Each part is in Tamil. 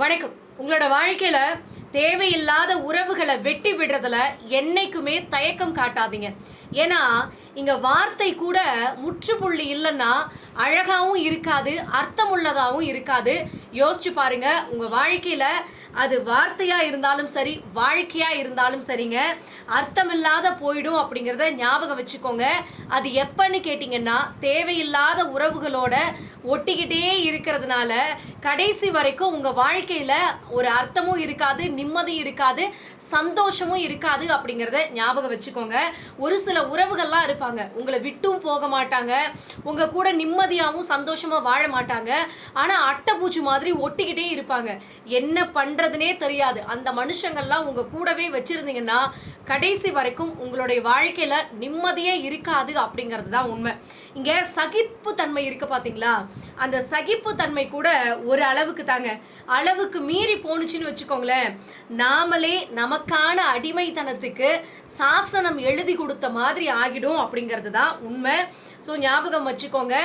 வணக்கம். உங்களோட வாழ்க்கையில தேவையில்லாத உறவுகளை வெட்டி விடுறதுல என்னைக்குமே தயக்கம் காட்டாதீங்க. ஏன்னா இங்க வார்த்தை கூட முற்றுப்புள்ளி இல்லைன்னா அழகாவும் இருக்காது அர்த்தமுள்ளதாகவும் இருக்காது. யோசிச்சு பாருங்க உங்க வாழ்க்கையில அது வார்த்தையா இருந்தாலும் சரி வாழ்க்கையா இருந்தாலும் சரிங்க. அர்த்தமில்லாத போயிடும் அப்படிங்கிறத ஞாபகம் வச்சுக்கோங்க. அது எப்பன்னு கேட்டிங்கன்னா தேவையில்லாத உறவுகளோட ஒட்டிக்கிட்டே இருக்கிறதுனால கடைசி வரைக்கும் உங்க வாழ்க்கையில ஒரு அர்த்தமும் இருக்காது நிம்மதியும் இருக்காது சந்தோஷமும் இருக்காது அப்படிங்கிறத ஞாபகம் வச்சுக்கோங்க. ஒரு சில உறவுகள்லாம் இருப்பாங்க. உங்களை விட்டும் போக மாட்டாங்க. உங்க கூட நிம்மதியாகவும் சந்தோஷமா வாழ மாட்டாங்க. ஆனா அட்டைப்பூச்சி மாதிரி ஒட்டிக்கிட்டே இருப்பாங்க. என்ன பண்றதுனே தெரியாது. அந்த மனுஷங்கள்லாம் உங்க கூடவே வச்சிருந்தீங்கன்னா கடைசி வரைக்கும் உங்களுடைய வாழ்க்கையில நிம்மதியே இருக்காது அப்படிங்கிறது தான் உண்மை. இங்க சகிப்பு தன்மை இருக்கு பாத்தீங்களா? அந்த சகிப்பு தன்மை கூட ஒரு அளவுக்கு தாங்க. அளவுக்கு மீறி போணுச்சுன்னு வச்சுக்கோங்களேன். நாமளே நமக்கான அடிமைத்தனத்துக்கு சாசனம் எழுதி கொடுத்த மாதிரி ஆகிடும் அப்படிங்கிறது தான் உண்மை. ஸோ ஞாபகம் வச்சுக்கோங்க.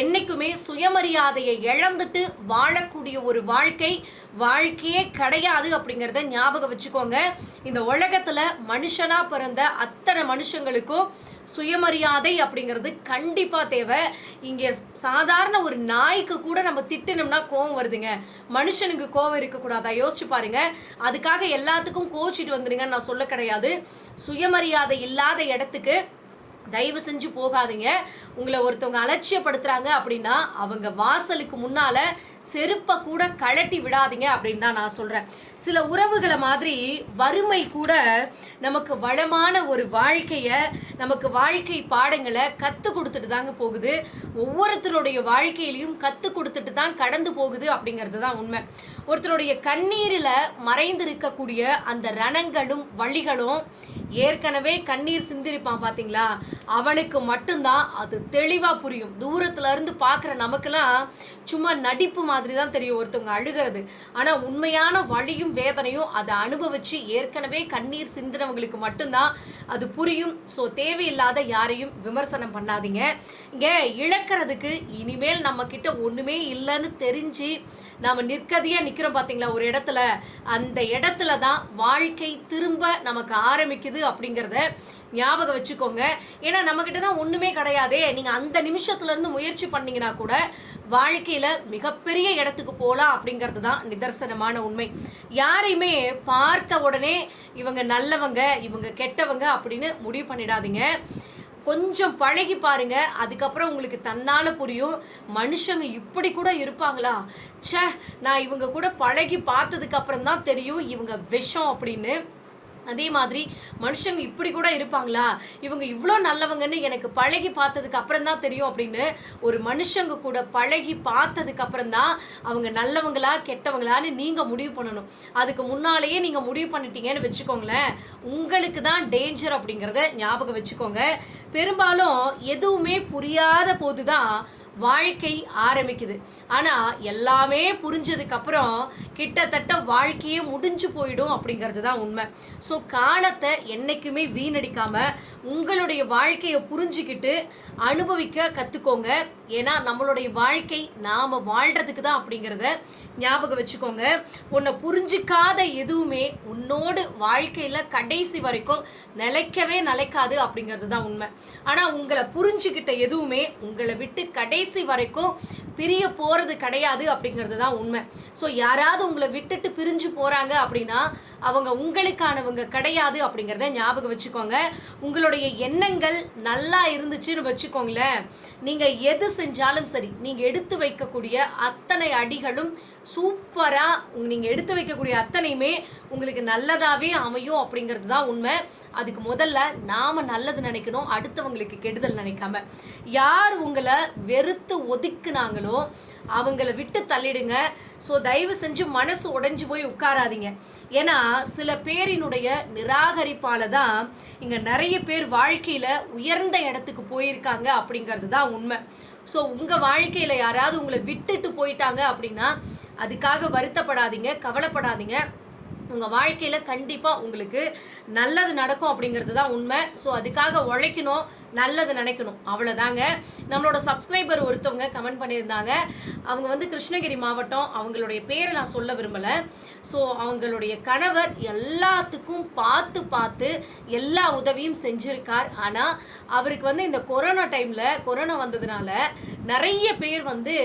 என்றைக்குமே சுயமரியாதையை இழந்துட்டு வாழக்கூடிய ஒரு வாழ்க்கை வாழ்க்கையே கிடையாது அப்படிங்கிறத ஞாபகம் வச்சுக்கோங்க. இந்த உலகத்துல மனுஷனா பிறந்த அத்தனை மனுஷங்களுக்கும் சுயமரியாதை அப்படிங்கிறது கண்டிப்பா தேவை. இங்க சாதாரண ஒரு நாய்க்கு கூட நம்ம திட்டினோம்னா கோவம் வருதுங்க. மனுஷனுக்கு கோவம் இருக்கக்கூடாதா? யோசிச்சு பாருங்க. அதுக்காக எல்லாத்துக்கும் கோச்சிட்டு வந்துடுங்கன்னு நான் சொல்ல கிடையாது. சுயமரியாதை இல்லாத இடத்துக்கு தயவு செஞ்சு போகாதீங்க. உங்களை ஒருத்தவங்க அலட்சியப்படுத்துறாங்க அப்படின்னா அவங்க வாசலுக்கு முன்னால செருப்பை கூட கழட்டி விடாதீங்க அப்படின்னு தான் நான் சொல்றேன். சில உறவுகளை மாதிரி வறுமை கூட நமக்கு வளமான ஒரு வாழ்க்கையை நமக்கு வாழ்க்கை பாடங்களை கற்றுக் கொடுத்துட்டு தாங்க போகுது. ஒவ்வொருத்தருடைய வாழ்க்கையிலையும் கற்றுக் கொடுத்துட்டு தான் கடந்து போகுது அப்படிங்கிறது தான் உண்மை. ஒருத்தருடைய கண்ணீரில் மறைந்திருக்கக்கூடிய அந்த ரணங்களும் வழிகளும் ஏற்கனவே கண்ணீர் சிந்திருப்பான் பார்த்தீங்களா அவனுக்கு மட்டும்தான் அது தெளிவாக புரியும். தூரத்துலேருந்து இருந்து நமக்கெல்லாம் சும்மா நடிப்பு மாதிரி தான் தெரியும் ஒருத்தவங்க அழுகிறது. ஆனால் உண்மையான வழியும் வேதனையும் அதை அனுபவிச்சு ஏற்கனவே கண்ணீர் சிந்தினவங்களுக்கு மட்டும்தான் அது புரியும். ஸோ தேவையில்லாத யாரையும் விமர்சனம் பண்ணாதீங்க. இங்க இழக்கிறதுக்கு இனிமேல் நம்ம கிட்ட ஒண்ணுமே இல்லைன்னு தெரிஞ்சு நாம நிற்கதியா நிக்கிறோம் பாத்தீங்களா? ஒரு இடத்துல. அந்த இடத்துல தான் வாழ்க்கை திரும்ப நமக்கு ஆரம்பிக்குது அப்படிங்கிறத ஞாபகம் வச்சுக்கோங்க. ஏன்னா நம்மக்கிட்ட தான் ஒண்ணுமே கிடையாதே. நீங்க அந்த நிமிஷத்துல இருந்து முயற்சி பண்ணீங்கன்னா கூட வாழ்க்கையில மிகப்பெரிய இடத்துக்கு போகலாம் அப்படிங்கிறது தான் நிதர்சனமான உண்மை. யாரையுமே பார்த்த உடனே இவங்க நல்லவங்க இவங்க கெட்டவங்க அப்படின்னு முடிவு பண்ணிடாதீங்க. கொஞ்சம் பழகி பாருங்க. அதுக்கப்புறம் உங்களுக்கு தன்னால புரியும். மனுஷங்க இப்படி கூட இருப்பாங்களா? ச்சே நான் இவங்க கூட பழகி பார்த்ததுக்கு அப்புறம் தான் தெரியும் இவங்க விஷம் அப்படின்னு. அதே மாதிரி மனுஷங்க இப்படி கூட இருப்பாங்களா? இவங்க இவ்வளோ நல்லவங்கன்னு எனக்கு பழகி பார்த்ததுக்கு அப்புறம் தான் தெரியும் அப்படின்னு ஒரு மனுஷங்க கூட பழகி பார்த்ததுக்கு அப்புறம் தான் அவங்க நல்லவங்களா கெட்டவங்களான்னு நீங்கள் முடிவு பண்ணணும். அதுக்கு முன்னாலேயே நீங்கள் முடிவு பண்ணிட்டீங்கன்னு வச்சுக்கோங்களேன். உங்களுக்கு தான் டேஞ்சர் அப்படிங்கிறத ஞாபகம் வச்சுக்கோங்க. பெரும்பாலும் எதுவுமே புரியாத போது தான் வாழ்க்கை ஆரம்பிக்குது. ஆனால் எல்லாமே புரிஞ்சதுக்கப்புறம் கிட்டத்தட்ட வாழ்க்கையே முடிஞ்சு போயிடும் அப்படிங்கிறது தான் உண்மை. ஸோ காலத்தை என்றைக்குமே வீணடிக்காமல் உங்களுடைய வாழ்க்கையை புரிஞ்சுக்கிட்டு அனுபவிக்க கற்றுக்கோங்க ஏன்னா நம்மளுடைய வாழ்க்கை நாம் வாழ்கிறதுக்கு தான் அப்படிங்கிறத ஞாபகம் வச்சுக்கோங்க. உன்னை புரிஞ்சிக்காத எதுவுமே உன்னோடு வாழ்க்கையில் கடைசி வரைக்கும் நிலைக்கவே நிலைக்காது அப்படிங்கிறது தான் உண்மை. ஆனால் உங்களை புரிஞ்சுக்கிட்ட எதுவுமே உங்களை விட்டு கடைசி வரைக்கும் பிரிய போகிறது கிடையாது அப்படிங்கிறது தான் உண்மை. ஸோ யாராவது உங்களை விட்டுட்டு பிரிஞ்சு போறாங்க அப்படின்னா அவங்க உங்களுக்கானவங்க கிடையாது அப்படிங்கிறத ஞாபகம் வச்சுக்கோங்க. உங்களுடைய எண்ணங்கள் நல்லா இருந்துச்சுன்னு வச்சுக்கோங்களேன். நீங்க எது செஞ்சாலும் சரி நீங்க எடுத்து வைக்கக்கூடிய அத்தனை அடிகளும் சூப்பரா நீங்கள் நீங்க எடுத்து வைக்கக்கூடிய அத்தனையுமே உங்களுக்கு நல்லதாவே அமையும் அப்படிங்கிறது தான் உண்மை. அதுக்கு முதல்ல நாம நல்லது நினைக்கணும் அடுத்தவங்களுக்கு கெடுதல் நினைக்காம. யார் உங்களை வெறுத்து ஒதுக்குனாங்களோ அவங்கள விட்டு தள்ளிடுங்க. ஸோ தயவு செஞ்சு மனசு உடைஞ்சு போய் உட்காராதீங்க. ஏன்னா சில பேரினுடைய நிராகரிப்பால தான் இங்கே நிறைய பேர் வாழ்க்கையில் உயர்ந்த இடத்துக்கு போயிருக்காங்க அப்படிங்கிறது தான் உண்மை. ஸோ உங்கள் வாழ்க்கையில் யாராவது உங்களை விட்டுட்டு போயிட்டாங்க அப்படின்னா அதுக்காக வருத்தப்படாதீங்க கவலைப்படாதீங்க. உங்கள் வாழ்க்கையில் கண்டிப்பாக உங்களுக்கு நல்லது நடக்கும் அப்படிங்கிறது தான் உண்மை. ஸோ அதுக்காக உழைக்கணும் நல்லது நினைக்கணும். அவ்வளோதாங்க நம்மளோட சப்ஸ்கிரைபர் ஒருத்தவங்க கமெண்ட் பண்ணியிருந்தாங்க. அவங்க வந்து கிருஷ்ணகிரி மாவட்டம். அவங்களுடைய பேரை நான் சொல்ல விரும்பலை. ஸோ அவங்களுடைய கணவர் எல்லாத்துக்கும் பார்த்து பார்த்து எல்லா உதவியும் செஞ்சுருக்கார். ஆனால் அவருக்கு வந்து இந்த கொரோனா டைமில் கொரோனா வந்ததுனால நிறைய பேர் வந்து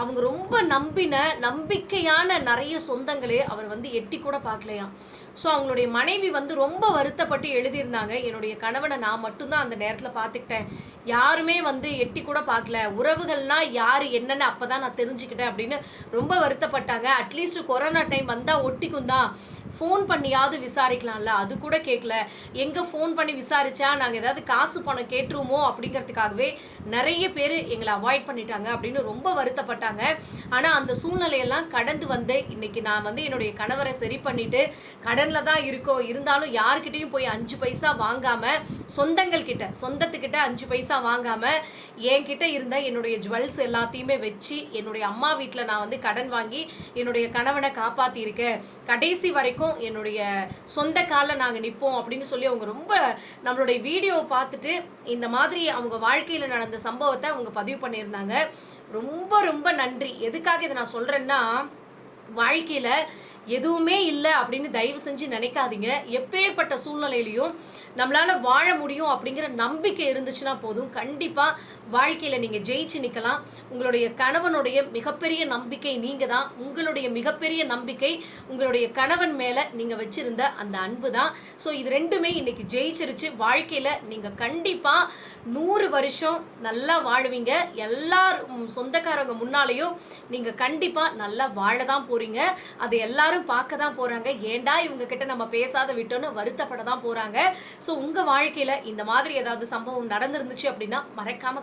அவங்க ரொம்ப நம்பின நம்பிக்கையான நிறைய சொந்தங்களே அவர் வந்து எட்டி கூட பார்க்கலையாம் ஸோ அவங்களுடைய மனைவி வந்து ரொம்ப வருத்தப்பட்டு எழுதியிருந்தாங்க என்னுடைய கணவனை நான் மட்டும்தான் அந்த நேரத்தில் பார்த்துக்கிட்டேன். யாருமே வந்து எட்டி கூட பார்க்கல. உறவுகள்னா யார் என்னன்னு அப்பதான் நான் தெரிஞ்சுக்கிட்டேன். அப்படின்னு ரொம்ப வருத்தப்பட்டாங்க. அட்லீஸ்ட் கொரோனா டைம் வந்தால் ஒட்டிக்கும் தான். ஃபோன் பண்ணியாவது விசாரிக்கலாம்ல? அது கூட கேட்கல எங்கே ஃபோன் பண்ணி விசாரிச்சா நாங்கள் ஏதாவது காசு பணம் கேட்டுருவோமோ அப்படிங்கிறதுக்காகவே நிறைய பேர் எங்களை அவாய்ட் பண்ணிட்டாங்க அப்படின்னு ரொம்ப வருத்தப்பட்டாங்க. ஆனால் அந்த சூழ்நிலையெல்லாம் கடந்து வந்து இன்னைக்கு நான் வந்து என்னுடைய கணவரை சரி பண்ணிட்டு கடனில் தான் இருக்கோம் இருந்தாலும் யாருக்கிட்டையும் போய் அஞ்சு பைசா வாங்காம சொந்தங்கள் கிட்ட சொந்தத்துக்கிட்ட அஞ்சு பைசா வாங்காம என்கிட்ட இருந்த என்னுடைய ஜுவல்ஸ் எல்லாத்தையுமே வச்சு என்னுடைய அம்மா வீட்டில் நான் வந்து கடன் வாங்கி என்னுடைய கணவனை காப்பாத்தியிருக்கேன். கடைசி வரைக்கும் என்னுடைய சொந்த காலில் நாங்கள் நிற்போம் அப்படின்னு சொல்லி அவங்க ரொம்ப நம்மளுடைய வீடியோவை பார்த்துட்டு இந்த மாதிரி அவங்க வாழ்க்கையில் நடந்த சம்பவத்தை அவங்க பதிவு பண்ணியிருந்தாங்க. ரொம்ப ரொம்ப நன்றி. எதுக்காக இதை நான் சொல்றேன்னா வாழ்க்கையில் எதுவுமே இல்லை அப்படின்னு தயவு செஞ்சு நினைக்காதீங்க. எப்பேற்பட்ட சூழ்நிலையிலையும் நம்மளால வாழ முடியும் அப்படிங்கிற நம்பிக்கை இருந்துச்சுன்னா போதும். கண்டிப்பாக வாழ்க்கையில் நீங்கள் ஜெயிச்சு நிற்கலாம் உங்களுடைய கணவனுடைய மிகப்பெரிய நம்பிக்கை நீங்கள் தான் உங்களுடைய மிகப்பெரிய நம்பிக்கை உங்களுடைய கணவன் மேலே நீங்கள் வச்சுருந்த அந்த அன்பு தான் ஸோ இது ரெண்டுமே இன்றைக்கி ஜெயிச்சிருச்சு. வாழ்க்கையில் நீங்கள் கண்டிப்பாக நூறு வருஷம் நல்லா வாழுவீங்க. எல்லாரும் சொந்தக்காரங்க முன்னாலேயும் நீங்கள் கண்டிப்பாக நல்லா வாழ தான் போகிறீங்க அதை எல்லாரும் பார்க்க தான் போகிறாங்க ஏன்டா இவங்க கிட்ட நம்ம பேசாத விட்டோன்னு வருத்தப்பட தான் போகிறாங்க ஸோ உங்கள் வாழ்க்கையில் இந்த மாதிரி ஏதாவது சம்பவம் நடந்திருந்துச்சு அப்படின்னா மறக்காம